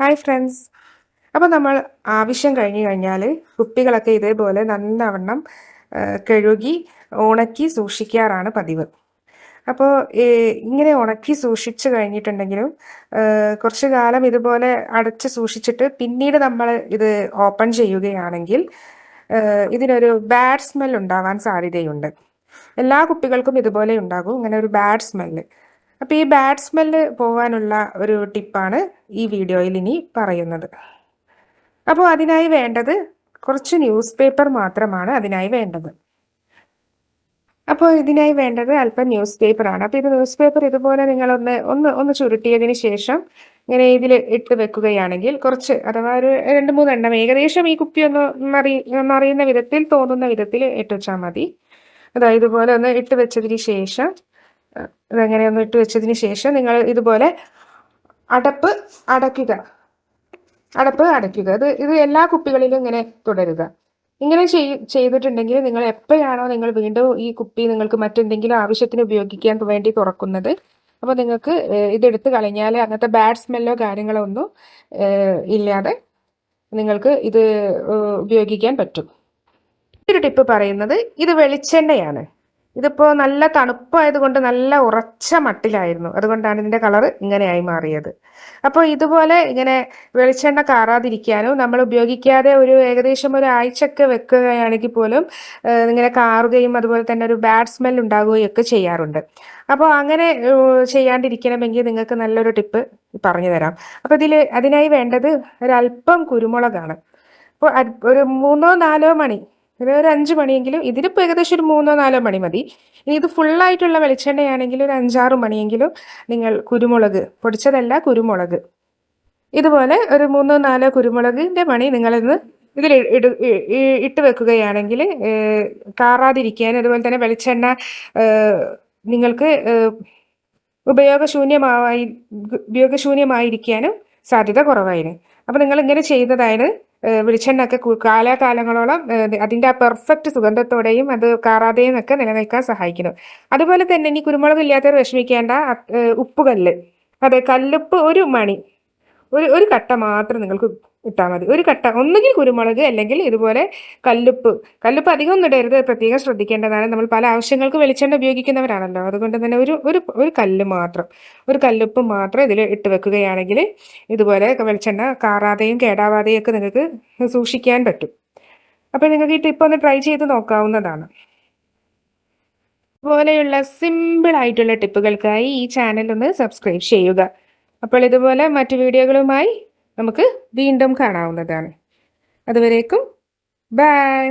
Hi friends അപ്പോൾ നമ്മൾ ആവശ്യം കഴിഞ്ഞു കഴിഞ്ഞാൽ കുപ്പികളൊക്കെ ഇതേപോലെ നല്ലവണ്ണം കഴുകി ഉണക്കി സൂക്ഷിക്കാറാണ് പതിവ്. അപ്പോൾ ഇങ്ങനെ ഉണക്കി സൂക്ഷിച്ചു കഴിഞ്ഞിട്ടുണ്ടെങ്കിലും കുറച്ച് കാലം ഇതുപോലെ അടച്ച് സൂക്ഷിച്ചിട്ട് പിന്നീട് നമ്മൾ ഇത് ഓപ്പൺ ചെയ്യുകയാണെങ്കിൽ ഇതിനൊരു ബാഡ് സ്മെൽ ഉണ്ടാവാൻ സാധ്യതയുണ്ട്. എല്ലാ കുപ്പികൾക്കും ഇതുപോലെ ഉണ്ടാകും. ഇങ്ങനെ ഒരു ബാഡ് സ്മെല്ല്. അപ്പോൾ ഈ ബാഡ് സ്മെല്ല് പോകാനുള്ള ഒരു ടിപ്പാണ് ഈ വീഡിയോയിൽ ഇനി പറയുന്നത്. അപ്പോൾ അതിനായി വേണ്ടത് കുറച്ച് ന്യൂസ് പേപ്പർ മാത്രമാണ് അതിനായി വേണ്ടത്. അപ്പോൾ ഇതിനായി വേണ്ടത് അല്പം ന്യൂസ് പേപ്പറാണ് അപ്പോൾ ഇത് ന്യൂസ് പേപ്പർ ഇതുപോലെ നിങ്ങൾ ഒന്ന് ഒന്ന് ചുരുട്ടിയതിന് ശേഷം ഇങ്ങനെ ഇതിൽ ഇട്ട് വെക്കുകയാണെങ്കിൽ കുറച്ച് അഥവാ ഒരു രണ്ട് മൂന്നെണ്ണം ഏകദേശം ഈ കുപ്പി ഒന്ന് മറി മറിയുന്ന വിധത്തിൽ തോന്നുന്ന വിധത്തിൽ ഇട്ട് വെച്ചാൽ മതി. അതായത് ഇതുപോലെ ഒന്ന് ഇട്ട് വെച്ചതിന് ശേഷം ഇതങ്ങനെ ഒന്ന് ഇട്ട് വെച്ചതിന് ശേഷം നിങ്ങൾ ഇതുപോലെ അടപ്പ് അടയ്ക്കുക. അടപ്പ് അടയ്ക്കുക. ഇത് ഇത് എല്ലാ കുപ്പികളിലും ഇങ്ങനെ തുടരുക. ഇങ്ങനെ ചെയ് ചെയ്തിട്ടുണ്ടെങ്കിൽ നിങ്ങൾ എപ്പോഴാണോ നിങ്ങൾ വീണ്ടും ഈ കുപ്പി നിങ്ങൾക്ക് മറ്റെന്തെങ്കിലും ആവശ്യത്തിന് ഉപയോഗിക്കാൻ വേണ്ടി തുറക്കുന്നത് അപ്പോൾ നിങ്ങൾക്ക് ഇതെടുത്ത് കളഞ്ഞാൽ അങ്ങനത്തെ ബാഡ് സ്മെല്ലോ കാര്യങ്ങളോ ഒന്നും ഇല്ലാതെ നിങ്ങൾക്ക് ഇത് ഉപയോഗിക്കാൻ പറ്റും. ഒരു ടിപ്പ് പറയുന്നത് ഇത് വെളിച്ചെണ്ണയാണ്. ഇതിപ്പോൾ നല്ല തണുപ്പായതുകൊണ്ട് നല്ല ഉറച്ച മട്ടിലായിരുന്നു. അതുകൊണ്ടാണ് ഇതിന്റെ കളർ ഇങ്ങനെയായി മാറിയത്. അപ്പോൾ ഇതുപോലെ ഇങ്ങനെ വെളിച്ചെണ്ണ കാറാതിരിക്കാനോ നമ്മൾ ഉപയോഗിക്കാതെ ഒരു ഏകദേശം ഒരു ആഴ്ചയൊക്കെ വെക്കുകയാണെങ്കിൽ പോലും ഇങ്ങനെ കാറുകയും അതുപോലെ തന്നെ ഒരു ബാഡ് സ്മെൽ ഉണ്ടാകുകയും ഒക്കെ ചെയ്യാറുണ്ട്. അപ്പോൾ അങ്ങനെ ചെയ്യാണ്ടിരിക്കണമെങ്കിൽ നിങ്ങൾക്ക് നല്ലൊരു ടിപ്പ് പറഞ്ഞു തരാം. അപ്പോൾ ഇതിൽ അതിനായി വേണ്ടത് ഒരല്പം കുരുമുളകാണ്. അപ്പോൾ ഒരു മൂന്നോ നാലോ മണി ഒരു അഞ്ച് മണിയെങ്കിലും ഇതിലിപ്പോൾ ഏകദേശം ഒരു മൂന്നോ നാലോ മണി മതി. ഇനി ഇത് ഫുള്ളായിട്ടുള്ള വെളിച്ചെണ്ണയാണെങ്കിൽ ഒരു അഞ്ചാറ് മണിയെങ്കിലും നിങ്ങൾ കുരുമുളക് പൊടിച്ചതല്ല കുരുമുളക്. ഇതുപോലെ ഒരു മൂന്നോ നാലോ കുരുമുളകിന്റെ മണി നിങ്ങളിന്ന് ഇതിൽ ഇട ഇട്ട് വെക്കുകയാണെങ്കിൽ കാറാതിരിക്കാൻ അതുപോലെ തന്നെ വെളിച്ചെണ്ണ നിങ്ങൾക്ക് ഉപയോഗശൂന്യമായി ഉപയോഗശൂന്യമായിരിക്കാനും സാധ്യത കുറവായിരുന്നു. അപ്പോൾ നിങ്ങൾ ഇങ്ങനെ ചെയ്തതായത് ഏഹ്, വെളിച്ചെണ്ണ കാലാകാലങ്ങളോളം അതിന്റെ ആ പെർഫെക്റ്റ് സുഗന്ധത്തോടെയും അത് കാറാതെയും ഒക്കെ നിലനിൽക്കാൻ സഹായിക്കുന്നു. അതുപോലെ തന്നെ ഇനി കുരുമുളക് ഇല്ലാത്തവർ വിഷമിക്കേണ്ട ഉപ്പുകല്ല്. അതെ കല്ലുപ്പ് ഒരു മണി. ഒരു ഒരു കട്ട മാത്രം നിങ്ങൾക്ക് ഇട്ടാൽ മതി. ഒരു കട്ട ഒന്നുകിൽ കുരുമുളക് അല്ലെങ്കിൽ ഇതുപോലെ കല്ലുപ്പ്. കല്ലുപ്പ് അധികം ഒന്നും ഇടരുത് പ്രത്യേകം ശ്രദ്ധിക്കേണ്ടതാണ്. നമ്മൾ പല ആവശ്യങ്ങൾക്ക് വെളിച്ചെണ്ണ ഉപയോഗിക്കുന്നവരാണല്ലോ. അതുകൊണ്ട് തന്നെ ഒരു ഒരു ഒരു കല്ല് മാത്രം ഒരു കല്ലുപ്പ് മാത്രം ഇതിൽ ഇട്ട് വെക്കുകയാണെങ്കിൽ ഇതുപോലെ വെളിച്ചെണ്ണ കാറാതെയും കേടാവാതെയും ഒക്കെ നിങ്ങൾക്ക് സൂക്ഷിക്കാൻ പറ്റും. അപ്പോൾ നിങ്ങൾക്ക് ഈ ടിപ്പ് ഒന്ന് ട്രൈ ചെയ്ത് നോക്കാവുന്നതാണ്. പോലെയുള്ള സിമ്പിൾ ആയിട്ടുള്ള ടിപ്പുകൾക്കായി ഈ ചാനൽ ഒന്ന് സബ്സ്ക്രൈബ് ചെയ്യുക. അപ്പോൾ ഇതുപോലെ മറ്റു വീഡിയോകളുമായി നമുക്ക് വീണ്ടും കാണാവുന്നതാണ്. അതുവരേക്കും ബൈ